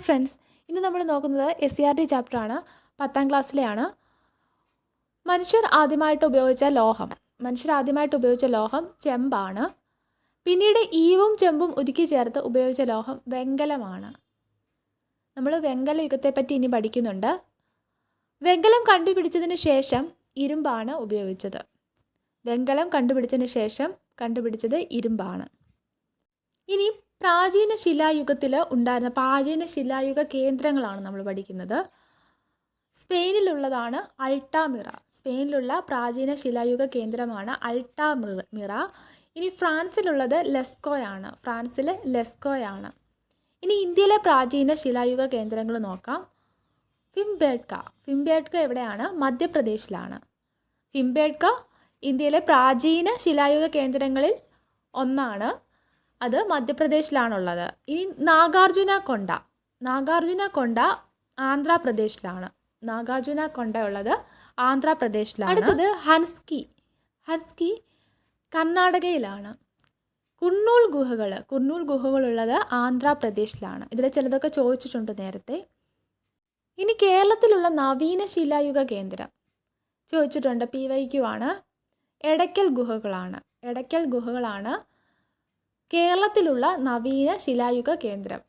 Hi friends ഇന്ന് നമ്മൾ നോക്കുന്നത് എസ് സി ആർ ടി ചാപ്റ്ററാണ് പത്താം ക്ലാസ്സിലെയാണ്. മനുഷ്യർ ആദ്യമായിട്ട് ഉപയോഗിച്ച ലോഹം. മനുഷ്യർ ആദ്യമായിട്ട് ഉപയോഗിച്ച ലോഹം ചെമ്പാണ്. പിന്നീട് ഈവും ചെമ്പും ഉരുക്കി ചേർത്ത് ഉപയോഗിച്ച ലോഹം വെങ്കലമാണ്. നമ്മൾ വെങ്കല യുഗത്തെപ്പറ്റി ഇനി പഠിക്കുന്നുണ്ട്. വെങ്കലം കണ്ടുപിടിച്ചതിന് ശേഷം ഇരുമ്പാണ് ഉപയോഗിച്ചത്. വെങ്കലം കണ്ടുപിടിച്ചതിന് ശേഷം കണ്ടുപിടിച്ചത് ഇരുമ്പാണ്. ഇനി പ്രാചീന ശിലായുഗത്തിൽ ഉണ്ടായിരുന്ന പ്രാചീന ശിലായുഗ കേന്ദ്രങ്ങളാണ് നമ്മൾ പഠിക്കുന്നത്. സ്പെയിനിലുള്ളതാണ് അൾട്ടാമിറ. സ്പെയിനിലുള്ള പ്രാചീന ശിലായുഗ കേന്ദ്രമാണ് അൾട്ടാമിറ. മിറ ഇനി ഫ്രാൻസിലുള്ളത് ലെസ്കോയാണ്. ഫ്രാൻസിൽ ലെസ്കോയാണ്. ഇനി ഇന്ത്യയിലെ പ്രാചീന ശിലായുഗ കേന്ദ്രങ്ങൾ നോക്കാം. ഫിംബേഡ്ക ഫിംബേഡ്ക എവിടെയാണ്? മധ്യപ്രദേശിലാണ്. ഫിംബേഡ്ക ഇന്ത്യയിലെ പ്രാചീന ശിലായുഗ കേന്ദ്രങ്ങളിൽ ഒന്നാണ്. അത് മധ്യപ്രദേശിലാണുള്ളത്. ഇനി നാഗാർജുന കൊണ്ട നാഗാർജുന കൊണ്ട ആന്ധ്രാപ്രദേശിലാണ്. നാഗാർജുന കൊണ്ട ഉള്ളത് ആന്ധ്രാപ്രദേശിലാണ്. അടുത്തത് ഹൻസ്കി ഹൻസ്കി കർണാടകയിലാണ്. കുർണൂൽ ഗുഹകൾ കുർണൂൽ ഗുഹകളുള്ളത് ആന്ധ്രാപ്രദേശിലാണ്. ഇതിൽ ചിലതൊക്കെ ചോദിച്ചിട്ടുണ്ട് നേരത്തെ. ഇനി കേരളത്തിലുള്ള നവീന ശിലായുഗ കേന്ദ്രം ചോദിച്ചിട്ടുണ്ട് പി വൈ ക്യു ആണ്. എടയ്ക്കൽ ഗുഹകളാണ്. എടയ്ക്കൽ ഗുഹകളാണ് കേരളത്തിലുള്ള നവീന ശിലായുഗ കേന്ദ്രം.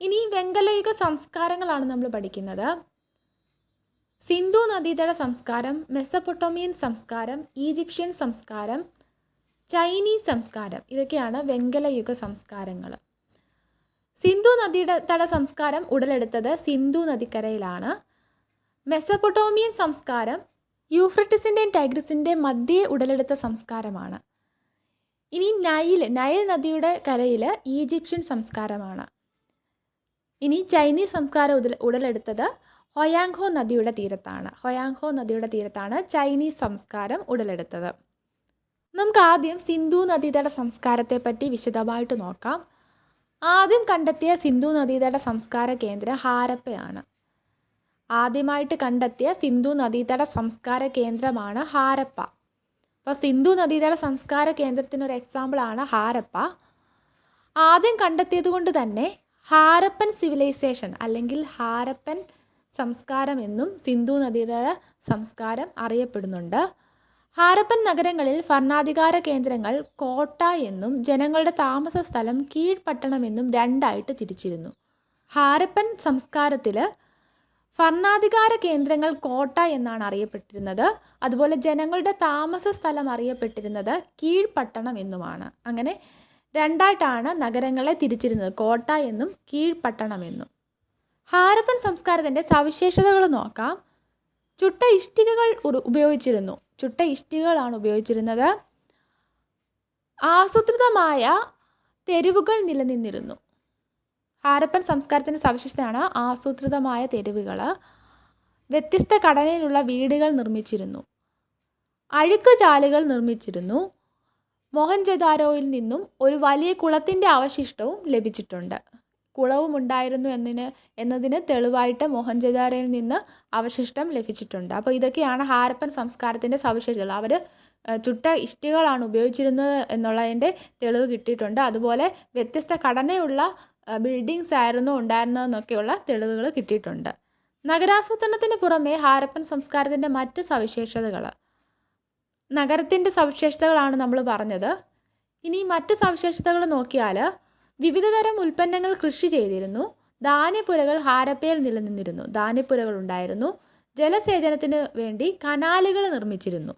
ഇനി വെങ്കലയുഗ സംസ്കാരങ്ങളാണ് നമ്മൾ പഠിക്കുന്നത്. സിന്ധു നദീതട സംസ്കാരം മെസ്സപ്പൊട്ടോമിയൻ സംസ്കാരം ഈജിപ്ഷ്യൻ സംസ്കാരം ചൈനീസ് സംസ്കാരം ഇതൊക്കെയാണ് വെങ്കലയുഗ സംസ്കാരങ്ങൾ. സിന്ധു നദിയുടെ തട സംസ്കാരം ഉടലെടുത്തത് സിന്ധു നദിക്കരയിലാണ്. മെസ്സപ്പൊട്ടോമിയൻ സംസ്കാരം യൂഫ്രട്ടിസിന്റെയും ടൈഗ്രിസിന്റെയും മധ്യേ ഉടലെടുത്ത സംസ്കാരമാണ്. ഇനി നൈൽ നൈൽ നദിയുടെ കരയിൽ ഈജിപ്ഷ്യൻ സംസ്കാരമാണ്. ഇനി ചൈനീസ് സംസ്കാരം ഉടൽ ഉടലെടുത്തത് ഹൊയാങ്ഹോ നദിയുടെ തീരത്താണ്. ഹൊയാങ്ഹോ നദിയുടെ തീരത്താണ് ചൈനീസ് സംസ്കാരം ഉടലെടുത്തത്. നമുക്ക് ആദ്യം സിന്ധു നദീതട സംസ്കാരത്തെ പറ്റി വിശദമായിട്ട് നോക്കാം. ആദ്യം കണ്ടെത്തിയ സിന്ധു നദീതട സംസ്കാര കേന്ദ്രം ഹാരപ്പയാണ്. ആദ്യമായിട്ട് കണ്ടെത്തിയ സിന്ധു നദീതട സംസ്കാര കേന്ദ്രമാണ് ഹാരപ്പ. അപ്പോൾ സിന്ധു നദീതട സംസ്കാര കേന്ദ്രത്തിനൊരു എക്സാമ്പിളാണ് ഹാരപ്പ. ആദ്യം കണ്ടെത്തിയത് കൊണ്ട് തന്നെ ഹാരപ്പൻ സിവിലൈസേഷൻ അല്ലെങ്കിൽ ഹാരപ്പൻ സംസ്കാരം എന്നും സിന്ധു നദീതട സംസ്കാരം അറിയപ്പെടുന്നുണ്ട്. ഹാരപ്പൻ നഗരങ്ങളിൽ ഭരണാധികാര കേന്ദ്രങ്ങൾ കോട്ട എന്നും ജനങ്ങളുടെ താമസ സ്ഥലം കീഴ്പട്ടണം എന്നും രണ്ടായിട്ട് തിരിച്ചിരുന്നു. ഹാരപ്പൻ സംസ്കാരത്തിൽ ഭരണാധികാര കേന്ദ്രങ്ങൾ കോട്ട എന്നാണ് അറിയപ്പെട്ടിരുന്നത്. അതുപോലെ ജനങ്ങളുടെ താമസ സ്ഥലം അറിയപ്പെട്ടിരുന്നത് കീഴ്പട്ടണം എന്നുമാണ്. അങ്ങനെ രണ്ടായിട്ടാണ് നഗരങ്ങളെ തിരിച്ചിരുന്നത്. കോട്ട എന്നും കീഴ്പട്ടണം എന്നും. ഹാരപ്പൻ സംസ്കാരത്തിന്റെ സവിശേഷതകൾ നോക്കാം. ചുട്ട ഇഷ്ടികകൾ ഉപയോഗിച്ചിരുന്നു. ചുട്ട ഇഷ്ടികകളാണ് ഉപയോഗിച്ചിരുന്നത്. ആസൂത്രിതമായ തെരുവുകൾ നിലനിന്നിരുന്നു. ഹാരപ്പൻ സംസ്കാരത്തിന്റെ സവിശേഷതയാണ് ആസൂത്രിതമായ തെരുവുകൾ വ്യത്യസ്ത ഘടനയിലുള്ള വീടുകൾ നിർമ്മിച്ചിരുന്നു. അഴുക്ക് ചാലുകൾ നിർമ്മിച്ചിരുന്നു. മോഹൻജദാരോയിൽ നിന്നും ഒരു വലിയ കുളത്തിന്റെ അവശിഷ്ടവും ലഭിച്ചിട്ടുണ്ട്. കുളവും ഉണ്ടായിരുന്നു എന്നതിന് എന്നതിന് തെളിവായിട്ട് മോഹൻജദാരോയിൽ നിന്ന് അവശിഷ്ടം ലഭിച്ചിട്ടുണ്ട്. അപ്പോൾ ഇതൊക്കെയാണ് ഹാരപ്പൻ സംസ്കാരത്തിന്റെ സവിശേഷതകൾ. അവർ ചുട്ട ഇഷ്ടികളാണ് ഉപയോഗിച്ചിരുന്നത് എന്നുള്ളതിന്റെ തെളിവ് കിട്ടിയിട്ടുണ്ട്. അതുപോലെ വ്യത്യസ്ത ഘടനയുള്ള ബിൽഡിങ്സ് ആയിരുന്നു ഉണ്ടായിരുന്നതെന്നൊക്കെയുള്ള തെളിവുകൾ കിട്ടിയിട്ടുണ്ട്. നഗരാസൂത്രണത്തിന് പുറമെ ഹാരപ്പൻ സംസ്കാരത്തിന്റെ മറ്റ് സവിശേഷതകൾ നഗരത്തിന്റെ സവിശേഷതകളാണ് നമ്മൾ പറഞ്ഞത്. ഇനി മറ്റ് സവിശേഷതകൾ നോക്കിയാൽ വിവിധതരം ഉൽപ്പന്നങ്ങൾ കൃഷി ചെയ്തിരുന്നു. ധാന്യപ്പുരകൾ ഹാരപ്പയിൽ നിലനിന്നിരുന്നു. ധാന്യപ്പുരകൾ ഉണ്ടായിരുന്നു. ജലസേചനത്തിന് വേണ്ടി കനാലുകൾ നിർമ്മിച്ചിരുന്നു.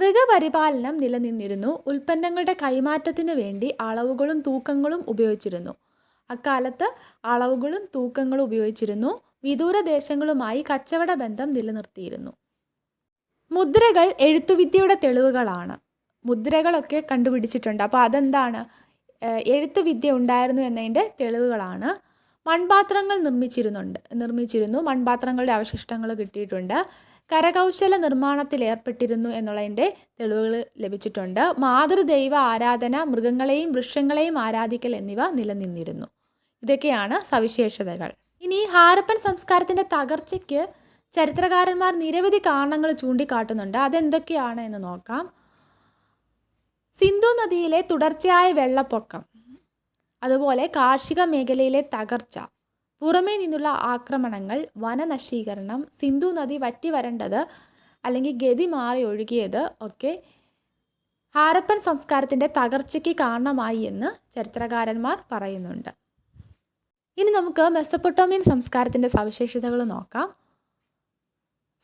മൃഗപരിപാലനം നിലനിന്നിരുന്നു. ഉൽപ്പന്നങ്ങളുടെ കൈമാറ്റത്തിന് വേണ്ടി അളവുകളും തൂക്കങ്ങളും ഉപയോഗിച്ചിരുന്നു. അക്കാലത്ത് അളവുകളും തൂക്കങ്ങളും ഉപയോഗിച്ചിരുന്നു. വിദൂര ദേശങ്ങളുമായി കച്ചവട ബന്ധം നിലനിർത്തിയിരുന്നു. മുദ്രകൾ എഴുത്തുവിദ്യയുടെ തെളിവുകളാണ്. മുദ്രകളൊക്കെ കണ്ടുപിടിച്ചിട്ടുണ്ട്. അപ്പോൾ അതെന്താണ്? എഴുത്തുവിദ്യ ഉണ്ടായിരുന്നു എന്നതിന്റെ തെളിവുകളാണ്. മൺപാത്രങ്ങൾ നിർമ്മിച്ചിരുന്നുണ്ട് നിർമ്മിച്ചിരുന്നു. മൺപാത്രങ്ങളുടെ അവശിഷ്ടങ്ങൾ കിട്ടിയിട്ടുണ്ട്. കരകൗശല നിർമ്മാണത്തിൽ ഏർപ്പെട്ടിരുന്നു എന്നുള്ളതിന്റെ തെളിവുകൾ ലഭിച്ചിട്ടുണ്ട്. മാതൃദൈവ ആരാധന മൃഗങ്ങളെയും വൃക്ഷങ്ങളെയും ആരാധിക്കൽ എന്നിവ നിലനിന്നിരുന്നു. ഇതൊക്കെയാണ് സവിശേഷതകൾ. ഇനി ഹാരപ്പൻ സംസ്കാരത്തിന്റെ തകർച്ചയ്ക്ക് ചരിത്രകാരന്മാർ നിരവധി കാരണങ്ങൾ ചൂണ്ടിക്കാട്ടുന്നുണ്ട്. അതെന്തൊക്കെയാണ് എന്ന് നോക്കാം. സിന്ധു നദിയിലെ തുടർച്ചയായ വെള്ളപ്പൊക്കം അതുപോലെ കാർഷിക മേഖലയിലെ തകർച്ച പുറമേ നിന്നുള്ള ആക്രമണങ്ങൾ വനനശീകരണം സിന്ധു നദി വറ്റി വരണ്ടത് അല്ലെങ്കിൽ ഗതി മാറി ഒഴുകിയത് ഒക്കെ ഹാരപ്പൻ സംസ്കാരത്തിന്റെ തകർച്ചയ്ക്ക് കാരണമായി എന്ന് ചരിത്രകാരന്മാർ പറയുന്നുണ്ട്. ഇനി നമുക്ക് മെസ്സപ്പൊട്ടോമിയൻ സംസ്കാരത്തിന്റെ സവിശേഷതകൾ നോക്കാം.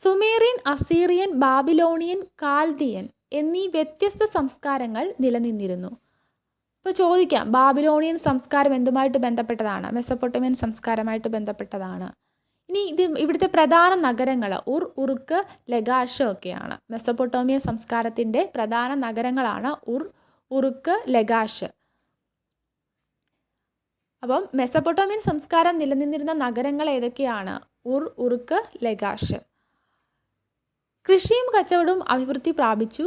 സുമേറിയൻ അസീറിയൻ ബാബിലോണിയൻ കാൽദിയൻ എന്നീ വ്യത്യസ്ത സംസ്കാരങ്ങൾ നിലനിന്നിരുന്നു. ഇപ്പോൾ ചോദിക്കാം ബാബിലോണിയൻ സംസ്കാരം എന്തുമായിട്ട് ബന്ധപ്പെട്ടതാണ്? മെസ്സപ്പൊട്ടോമിയൻ സംസ്കാരമായിട്ട് ബന്ധപ്പെട്ടതാണ്. ഇനി ഇത് ഇവിടുത്തെ പ്രധാന നഗരങ്ങൾ ഉർ ഉറുക്ക് ലഗാഷ് ഒക്കെയാണ്. മെസ്സപ്പൊട്ടോമിയ സംസ്കാരത്തിന്റെ പ്രധാന നഗരങ്ങളാണ് ഉർ ഉറുക്ക് ലഗാഷ്. അപ്പം മെസ്സപ്പൊട്ടോമിയൻ സംസ്കാരം നിലനിന്നിരുന്ന നഗരങ്ങൾ ഏതൊക്കെയാണ്? Ur Uruk Lagash. കൃഷിയും കച്ചവടവും അഭിവൃദ്ധി പ്രാപിച്ചു.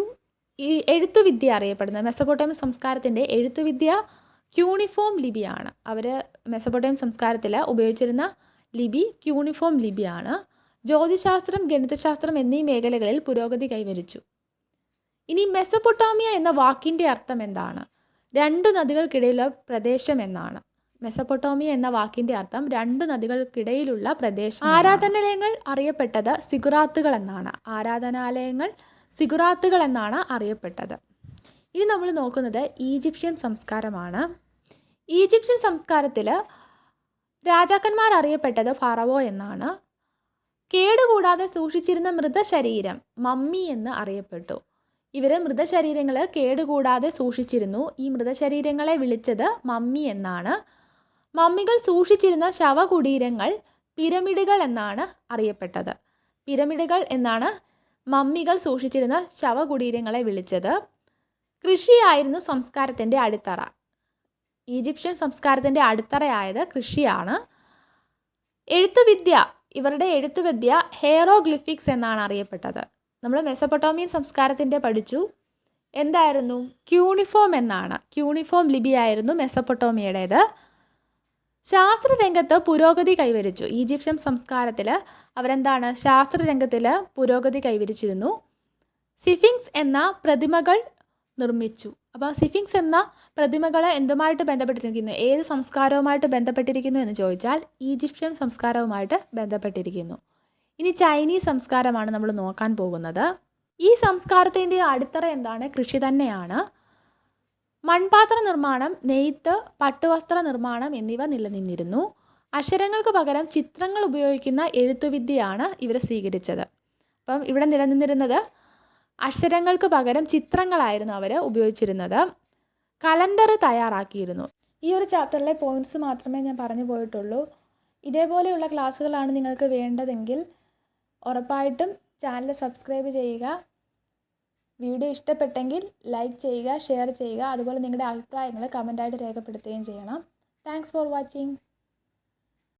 ഈ എഴുത്തുവിദ്യ അറിയപ്പെടുന്നത് മെസ്സപ്പോട്ടേം സംസ്കാരത്തിന്റെ എഴുത്തുവിദ്യ ക്യൂണിഫോം ലിപിയാണ്. അവർ മെസ്സപ്പോട്ടേം സംസ്കാരത്തിൽ ഉപയോഗിച്ചിരുന്ന ലിപി ക്യൂണിഫോം ലിപിയാണ്. ജ്യോതിശാസ്ത്രം ഗണിതശാസ്ത്രം എന്നീ മേഖലകളിൽ പുരോഗതി കൈവരിച്ചു. ഇനി മെസ്സപ്പൊട്ടോമിയ എന്ന വാക്കിന്റെ അർത്ഥം എന്താണ്? രണ്ടു നദികൾക്കിടയിലുള്ള പ്രദേശം എന്നാണ്. മെസ്സപ്പൊട്ടോമിയ എന്ന വാക്കിന്റെ അർത്ഥം രണ്ട് നദികൾക്കിടയിലുള്ള പ്രദേശം ആരാധനാലയങ്ങൾ അറിയപ്പെട്ടത് സിഗുറാത്തുകൾ എന്നാണ്. ആരാധനാലയങ്ങൾ സിഗുറാത്തുകൾ എന്നാണ് അറിയപ്പെട്ടത്. ഇനി നമ്മൾ നോക്കുന്നത് ഈജിപ്ഷ്യൻ സംസ്കാരമാണ്. ഈജിപ്ഷ്യൻ സംസ്കാരത്തിൽ രാജാക്കന്മാർ അറിയപ്പെട്ടത് ഫറവോ എന്നാണ്. കേടുകൂടാതെ സൂക്ഷിച്ചിരുന്ന മൃതശരീരം മമ്മി എന്ന് അറിയപ്പെട്ടു. ഇവർ മൃതശരീരങ്ങൾ കേടുകൂടാതെ സൂക്ഷിച്ചിരുന്നു. ഈ മൃതശരീരങ്ങളെ വിളിച്ചത് മമ്മി എന്നാണ്. മമ്മികൾ സൂക്ഷിച്ചിരുന്ന ശവകുടീരങ്ങൾ പിരമിഡുകൾ എന്നാണ് അറിയപ്പെട്ടത്. പിരമിഡുകൾ എന്നാണ് മമ്മികൾ സൂക്ഷിച്ചിരുന്ന ശവകുടീരങ്ങളെ വിളിച്ചത് കൃഷിയായിരുന്നു സംസ്കാരത്തിന്റെ അടിത്തറ. ഈജിപ്ഷ്യൻ സംസ്കാരത്തിന്റെ അടിത്തറയായത് കൃഷിയാണ്. എഴുത്തുവിദ്യ ഇവരുടെ എഴുത്തുവിദ്യ ഹെയറോഗ്ലിഫിക്സ് എന്നാണ് അറിയപ്പെട്ടത്. നമ്മൾ മെസ്സപ്പൊട്ടോമിയൻ സംസ്കാരത്തിന്റെ പഠിച്ചു. എന്തായിരുന്നു? ക്യൂണിഫോം എന്നാണ്. ക്യൂണിഫോം ലിപിയായിരുന്നു മെസ്സപ്പൊട്ടോമിയയുടേത്. ശാസ്ത്രരംഗത്ത് പുരോഗതി കൈവരിച്ചു. ഈജിപ്ഷ്യൻ സംസ്കാരത്തിൽ അവരെന്താണ്? ശാസ്ത്രരംഗത്തിൽ പുരോഗതി കൈവരിച്ചിരുന്നു. സിഫിങ്സ് എന്ന പ്രതിമകൾ നിർമ്മിച്ചു. അപ്പോൾ സിഫിങ്സ് എന്ന പ്രതിമകൾ എന്തുമായിട്ട് ബന്ധപ്പെട്ടിരിക്കുന്നു? ഏത് സംസ്കാരവുമായിട്ട് ബന്ധപ്പെട്ടിരിക്കുന്നു എന്ന് ചോദിച്ചാൽ ഈജിപ്ഷ്യൻ സംസ്കാരവുമായിട്ട് ബന്ധപ്പെട്ടിരിക്കുന്നു. ഇനി ചൈനീസ് സംസ്കാരമാണ് നമ്മൾ നോക്കാൻ പോകുന്നത്. ഈ സംസ്കാരത്തിന്റെ അടിത്തറ എന്താണ്? കൃഷി തന്നെയാണ്. മൺപാത്ര നിർമ്മാണം നെയ്ത്ത് പട്ടുവസ്ത്ര നിർമ്മാണം എന്നിവ നിലനിന്നിരുന്നു. അക്ഷരങ്ങൾക്ക് പകരം ചിത്രങ്ങൾ ഉപയോഗിക്കുന്ന എഴുത്തുവിദ്യയാണ് ഇവർ സ്വീകരിച്ചത്. അപ്പം ഇവിടെ നിലനിന്നിരുന്നത് അക്ഷരങ്ങൾക്ക് പകരം ചിത്രങ്ങളായിരുന്നു അവർ ഉപയോഗിച്ചിരുന്നത്. കലണ്ടർ തയ്യാറാക്കിയിരുന്നു. ഈ ഒരു ചാപ്റ്ററിലെ പോയിന്റ്സ് മാത്രമേ ഞാൻ പറഞ്ഞു പോയിട്ടുള്ളൂ. ഇതേപോലെയുള്ള ക്ലാസ്സുകളാണ് നിങ്ങൾക്ക് വേണ്ടതെങ്കിൽ ഉറപ്പായിട്ടും ചാനൽ സബ്സ്ക്രൈബ് ചെയ്യുക. വീഡിയോ ഇഷ്ടപ്പെട്ടെങ്കിൽ ലൈക്ക് ചെയ്യുക ഷെയർ ചെയ്യുക അതുപോലെ നിങ്ങളുടെ അഭിപ്രായങ്ങൾ കമന്റായിട്ട് രേഖപ്പെടുത്തുകയും ചെയ്യണം. Thanks for watching